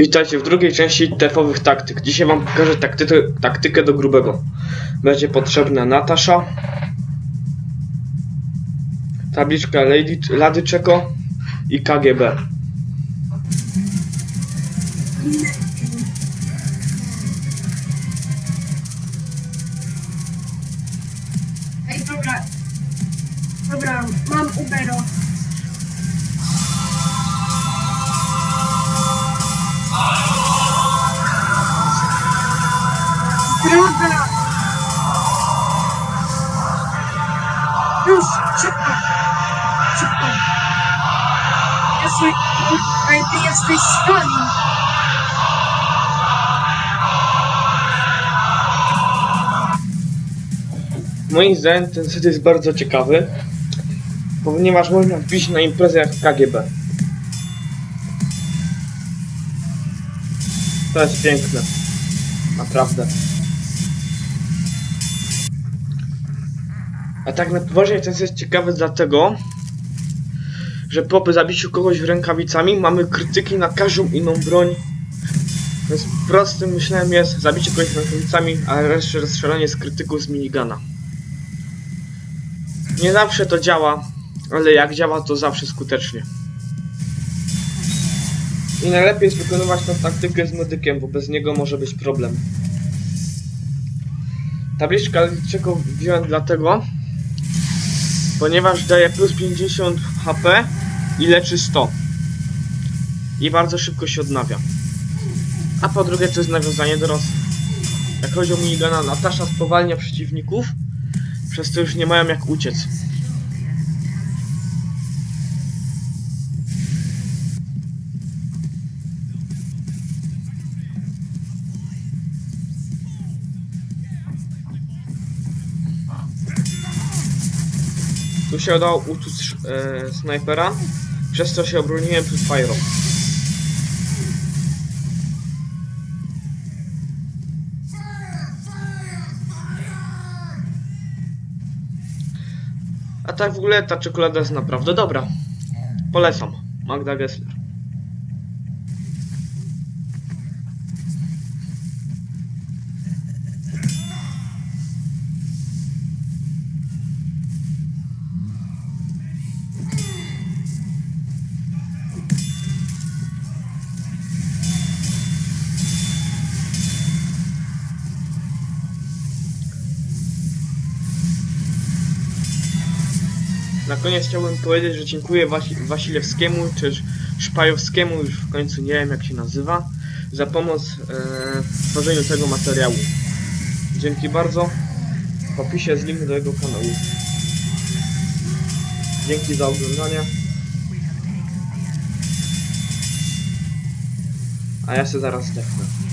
Witajcie w drugiej części tefowych taktyk. Dzisiaj wam pokażę taktykę, taktykę do grubego. Będzie potrzebna Natasza, tabliczka Lady, i KGB. Ej, dobra. Dobra, mam Ubero. Droga! Już, szybko! Szybko! Jezu, ej, ty jesteś Stalin! Moim zdaniem ten set jest bardzo ciekawy, ponieważ można wbić na imprezę jak KGB. To jest piękne. Naprawdę. A tak na poważnie ten jest ciekawy dlatego, że po zabiciu kogoś rękawicami mamy krytyki na każdą inną broń. Więc prostym myśleniem jest zabicie kogoś rękawicami, a resztę rozstrzelanie z krytyków z minigana. Nie zawsze to działa, ale jak działa to zawsze skutecznie. I najlepiej jest wykonywać tę taktykę z medykiem, bo bez niego może być problem. Tabliczka czego wziąłem dlatego, ponieważ daje plus 50 HP i leczy 100. I bardzo szybko się odnawia. A po drugie to jest nawiązanie do Rosji. Jak chodzi o minigana, Natasza spowalnia przeciwników, przez to już nie mają jak uciec. Tu się udało utuc e, snajpera, przez co się obroniłem przed Pyro. A tak w ogóle ta czekolada jest naprawdę dobra. Polecam. Magda Gessler. Na koniec chciałbym powiedzieć, że dziękuję Wasi Wasilewskiemu czy Szpajowskiemu, już w końcu nie wiem jak się nazywa, za pomoc e, w tworzeniu tego materiału. Dzięki bardzo. W opisie jest link do jego kanału. Dzięki za oglądanie. A ja się zaraz zdechnę.